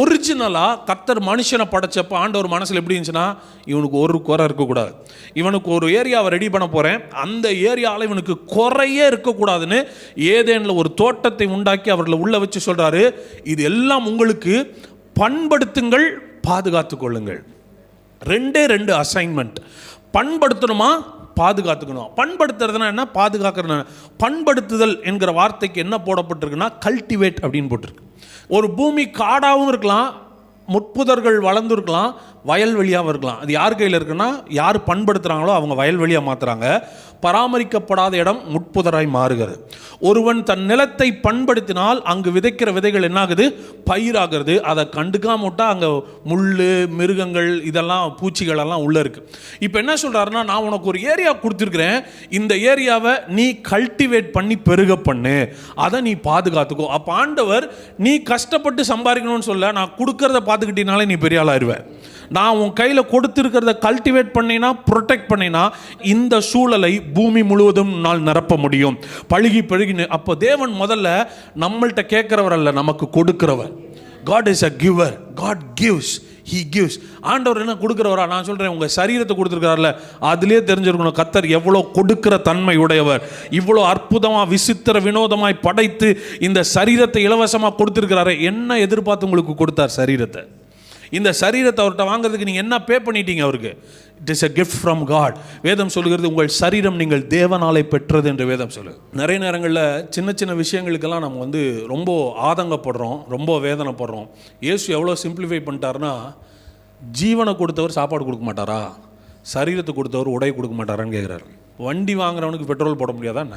ஒரிஜினலாக கத்தர் மனுஷனை படைச்சப்போ ஆண்டவர் மனசில் எப்படி இருந்துச்சுன்னா இவனுக்கு ஒரு குறை இருக்கக்கூடாது. இவனுக்கு ஒரு ஏரியாவை ரெடி பண்ண போகிறேன் அந்த ஏரியாவில் இவனுக்கு குறையே இருக்கக்கூடாதுன்னு ஏதேனில் ஒரு தோட்டத்தை உண்டாக்கி அவர்களை உள்ள வச்சு சொல்கிறாரு இது எல்லாம் உங்களுக்கு பண்படுத்துங்கள் பாதுகாத்து கொள்ளுங்கள். ரெண்டே ரெண்டு அசைன்மெண்ட் பண்படுத்தணுமா? பாதுகாத்துக்கணும். பண்படுத்துறதுனா என்ன? பாதுகாக்கிறது பண்படுத்துதல் என்கிற வார்த்தைக்கு என்ன போடப்பட்டிருக்குன்னா கல்டிவேட் அப்படின்னு போட்டிருக்கு. ஒரு பூமி காடாகவும் இருக்கலாம் முட்புதர்கள் வளர்ந்துருக்கலாம் வயல்வெளியாகவும் இருக்கலாம். அது யார் கையில் இருக்குன்னா யார் பண்படுத்துகிறாங்களோ அவங்க வயல்வெளியாக மாற்றுறாங்க பராமரிக்கப்படாத இடம் முட்புதராய் மாறுகிறது. ஒருவன் தன் நிலத்தை பண்படுத்தினால் அங்கு விதைக்கிற விதைகள் என்னாகுது? பயிராகிறது. அதை கண்டுக்காம விட்டா அங்கே முள் மிருகங்கள் இதெல்லாம் பூச்சிகள் எல்லாம் உள்ளே இருக்குது இப்போ என்ன சொல்கிறாருன்னா நான் உனக்கு ஒரு ஏரியா கொடுத்துருக்குறேன். இந்த ஏரியாவை நீ கல்டிவேட் பண்ணி பெருக பண்ணு. அதை நீ பாதுகாத்துக்கோ. அப்போ ஆண்டவர் நீ கஷ்டப்பட்டு சம்பாதிக்கணும்னு சொல்ல நான் கொடுக்கறத பார்த்துக்கிட்டீங்கனாலே நீ பெரிய ஆளாயிருவேன் நான் உன் கையில் கொடுத்துருக்கிறத கல்டிவேட் பண்ணினா ப்ரொடெக்ட் பண்ணினா இந்த சூழலை பூமி முழுவதும் நான் நிரப்ப முடியும். பழுகி பழுகின்னு அப்போ தேவன் முதல்ல நம்மள்கிட்ட கேட்குறவர் அல்ல நமக்கு கொடுக்குறவர். God is a giver God gives he gives ஆண்டவர் என்ன கொடுக்குறவரா? நான் சொல்கிறேன் உங்கள் சரீரத்தை கொடுத்துருக்காருல அதுலேயே தெரிஞ்சிருக்கணும் கத்தர் எவ்வளோ கொடுக்கிற தன்மை உடையவர். இவ்வளோ அற்புதமாக விசித்திர வினோதமாய் படைத்து இந்த சரீரத்தை இலவசமாக கொடுத்துருக்கிறாரு. என்ன எதிர்பார்த்து உங்களுக்கு கொடுத்தார் சரீரத்தை? இந்த சரீரத்தை அவர்கிட்ட வாங்குறதுக்கு நீங்கள் என்ன பே பண்ணிட்டீங்க அவருக்கு? It is a gift from God வேதம் சொல்கிறது உங்கள் சரீரம் நீங்கள் தேவனாலை பெற்றது என்று வேதம் சொல்லு நிறைய நேரங்களில் சின்ன சின்ன விஷயங்களுக்கெல்லாம் நம்ம வந்து ரொம்ப ஆதங்கப்படுறோம் ரொம்ப வேதனைப்படுறோம். இயேசு எவ்வளோ சிம்பிளிஃபை பண்ணிட்டாருன்னா ஜீவனை கொடுத்தவர் சாப்பாடு கொடுக்க மாட்டாரா? சரீரத்தை கொடுத்தவர் உடை கொடுக்க மாட்டாரான்னு கேட்குறாரு வண்டி வாங்குறவனுக்கு பெட்ரோல் போட முடியாதா என்ன?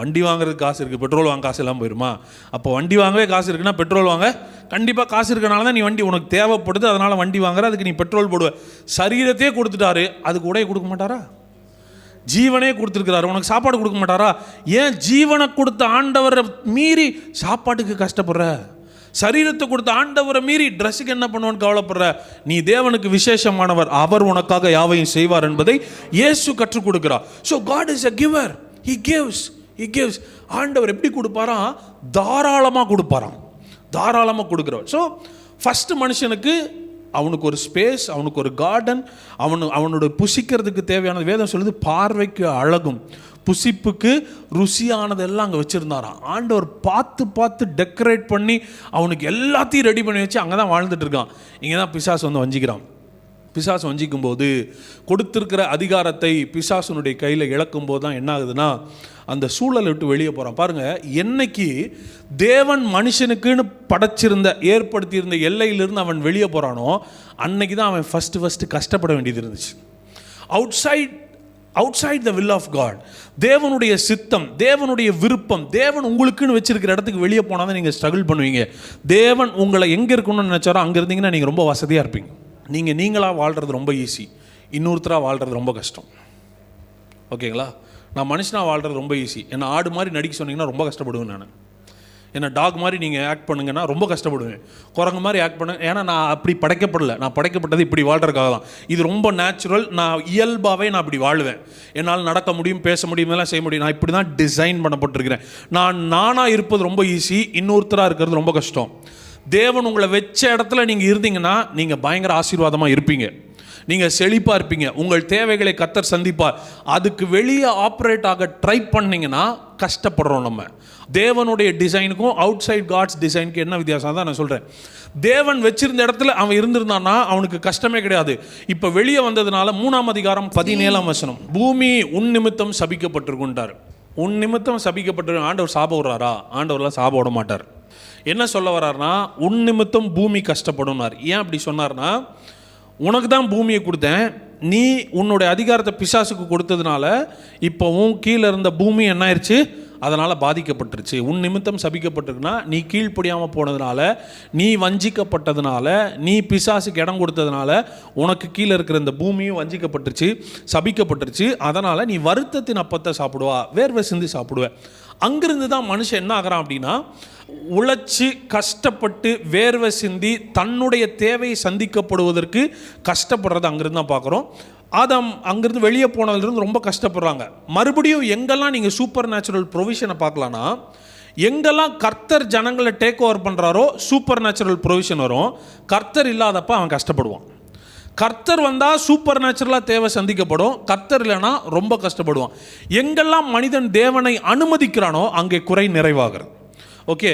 வண்டி வாங்குறதுக்கு காசு இருக்குது பெட்ரோல் வாங்க காசு எல்லாம் போயிருமா? அப்போ வண்டி வாங்கவே காசு இருக்குன்னா பெட்ரோல் வாங்க. கண்டிப்பாக காசு இருக்கனால தான் நீ வண்டி உனக்கு தேவைப்படுது அதனால் வண்டி வாங்குற அதுக்கு நீ பெட்ரோல் போடுவ. சரீரத்தையே கொடுத்துட்டாரு அதுக்கு உடைய கொடுக்க மாட்டாரா? ஜீவனே கொடுத்துருக்கிறாரு உனக்கு சாப்பாடு கொடுக்க மாட்டாரா? ஏன் ஜீவனை கொடுத்த ஆண்டவரை மீறி சாப்பாட்டுக்கு கஷ்டப்படுற? சரீரத்தை கொடுத்த ஆண்டவரை மீறி ட்ரெஸ்ஸுக்கு என்ன பண்ணுவோன்னு கவலைப்படுற? நீ தேவனுக்கு விசேஷமானவர் அவர் உனக்காக யாவையும் செய்வார் என்பதை இயேசு கற்றுக் கொடுக்கிறார். So God is a giver he gives gives ஆண்டவர் எப்படி கொடுப்பாராம் தாராளமாக கொடுப்பாராம். தாராளமாக கொடுக்குறவர். ஸோ ஃபஸ்ட்டு மனுஷனுக்கு அவனுக்கு ஒரு ஸ்பேஸ் அவனுக்கு ஒரு கார்டன் அவனு அவனோட புசிக்கிறதுக்கு தேவையானது வேதம் சொல்லுது பார்வைக்கு அழகும். புசிப்புக்கு ருசியானதெல்லாம் அங்கே வச்சுருந்தாராம். ஆண்டவர் பார்த்து பார்த்து டெக்கரேட் பண்ணி அவனுக்கு எல்லாத்தையும் ரெடி பண்ணி வச்சு அங்கே தான் வாழ்ந்துட்டு இருக்கான். இங்கே தான் பிசாஸ் வந்து வஞ்சிக்கிறான். பிசாசு வஞ்சிக்கும் போது கொடுத்துருக்கிற அதிகாரத்தை பிசாசனுடைய கையில் இழக்கும் போது தான் என்ன ஆகுதுன்னா அந்த சூழலை விட்டு வெளியே போகிறான் பாருங்கள் என்னைக்கு தேவன் மனுஷனுக்குன்னு படைச்சிருந்த ஏற்படுத்தியிருந்த எல்லையிலிருந்து அவன் வெளியே போகிறானோ அன்னைக்கு தான் அவன் ஃபஸ்ட்டு ஃபஸ்ட்டு கஷ்டப்பட வேண்டியது இருந்துச்சு. Outside outside the will of God தேவனுடைய சித்தம் தேவனுடைய விருப்பம் தேவன் உங்களுக்குன்னு வச்சிருக்கிற இடத்துக்கு வெளியே போனால் தான் நீங்கள் ஸ்ட்ரகிள் பண்ணுவீங்க. தேவன் உங்களை எங்கே இருக்கணும்னு நினச்சாரோ அங்கே இருந்தீங்கன்னா நீங்கள் ரொம்ப வசதியாக இருப்பீங்க. நீங்கள் நீங்களாக வாழ்கிறது ரொம்ப ஈஸி இன்னொருத்தராக வாழ்கிறது ரொம்ப கஷ்டம். ஓகேங்களா? நான் மனுஷனாக வாழ்கிறது ரொம்ப ஈஸி என்னை ஆடு மாதிரி நடிக்க சொன்னீங்கன்னா ரொம்ப கஷ்டப்படுவேன் நான். என்ன டாக் மாதிரி நீங்கள் ஆக்ட் பண்ணுங்கன்னா ரொம்ப கஷ்டப்படுவேன். குரங்கு மாதிரி ஆக்ட் பண்ண ஏன்னா நான் அப்படி படைக்கப்படல. நான் படைக்கப்பட்டது இப்படி வாழ்கிறதுக்காக தான். இது ரொம்ப நேச்சுரல் நான் இயல்பாகவே நான் இப்படி வாழ்வேன். என்னால் நடக்க முடியும் பேச முடியும் எல்லாம் செய்ய முடியும். நான் இப்படி தான் டிசைன் பண்ணப்பட்டிருக்கிறேன். நான் நானாக இருப்பது ரொம்ப ஈஸி இன்னொருத்தராக இருக்கிறது ரொம்ப கஷ்டம். தேவன் உங்களை வச்ச இடத்துல நீங்கள் இருந்தீங்கன்னா நீங்கள் பயங்கர ஆசீர்வாதமாக இருப்பீங்க. நீங்கள் செழிப்பாக இருப்பீங்க. உங்கள் தேவைகளை கத்தர் சந்திப்பார். அதுக்கு வெளியே ஆப்ரேட் ஆக ட்ரை பண்ணிங்கன்னா கஷ்டப்படுறோம் நம்ம. தேவனுடைய டிசைனுக்கும் அவுட் சைட் காட்ஸ் டிசைனுக்கு என்ன வித்தியாசம்? தான் நான் சொல்கிறேன் தேவன் வச்சிருந்த இடத்துல அவன் இருந்திருந்தான்னா அவனுக்கு கஷ்டமே கிடையாது. இப்போ வெளியே வந்ததுனால மூணாம் அதிகாரம் பதினேழாம் வசனம். பூமி உன் நிமித்தம் சபிக்கப்பட்டிருக்குன்றார் உன் நிமித்தம் சபிக்கப்பட்டிரு ஆண்டவர் சாப விடுறாரா? ஆண்டவர்லாம் சாப விட மாட்டார். என்ன சொல்ல வர்றாருன்னா உன் நிமித்தம் பூமி கஷ்டப்படும்னார். ஏன் அப்படி சொன்னார்னா உனக்கு தான் பூமியை கொடுத்தேன். நீ உன்னுடைய அதிகாரத்தை பிசாசுக்கு கொடுத்ததுனால இப்போவும் கீழே இருந்த பூமி என்ன ஆயிடுச்சு அதனால் பாதிக்கப்பட்டுருச்சு. உன் நிமித்தம் சபிக்கப்பட்டிருக்குன்னா நீ கீழ்ப்படியாமல் போனதுனால நீ வஞ்சிக்கப்பட்டதுனால நீ பிசாசுக்கு இடம் கொடுத்ததுனால உனக்கு கீழே இருக்கிற இந்த பூமியும் வஞ்சிக்கப்பட்டுருச்சு சபிக்கப்பட்டுருச்சு. அதனால் நீ வருத்தத்தின் அப்பத்தை சாப்பிடுவா. வேர்வை சிந்தி சாப்பிடுவேன் அங்கிருந்து தான் மனுஷன் என்ன ஆகிறான் அப்படின்னா உழைச்சி கஷ்டப்பட்டு வேர்வை சிந்தி தன்னுடைய தேவை சந்திக்கப்படுவதற்கு கஷ்டப்படுறத அங்கிருந்து தான் பார்க்குறோம். ஆதாம் அங்கேருந்து வெளியே போனதுலேருந்து ரொம்ப கஷ்டப்படுறாங்க. மறுபடியும் எங்கெல்லாம் நீங்கள் சூப்பர் நேச்சுரல் ப்ரொவிஷனை பார்க்கலான்னா எங்கெல்லாம் கர்த்தர் ஜனங்களை டேக் ஓவர் பண்ணுறாரோ சூப்பர் நேச்சுரல் ப்ரொவிஷன் வரும். கர்த்தர் இல்லாதப்ப அவன் கஷ்டப்படுவான். கர்த்தர் வந்தால் சூப்பர் நேச்சுரலாக தேவை சந்திக்கப்படும். கர்த்தர் இல்லைன்னா ரொம்ப கஷ்டப்படுவான். எங்கெல்லாம் மனிதன் தேவனை அனுமதிக்கிறானோ அங்கே குறை நிறைவாகிறது. ஓகே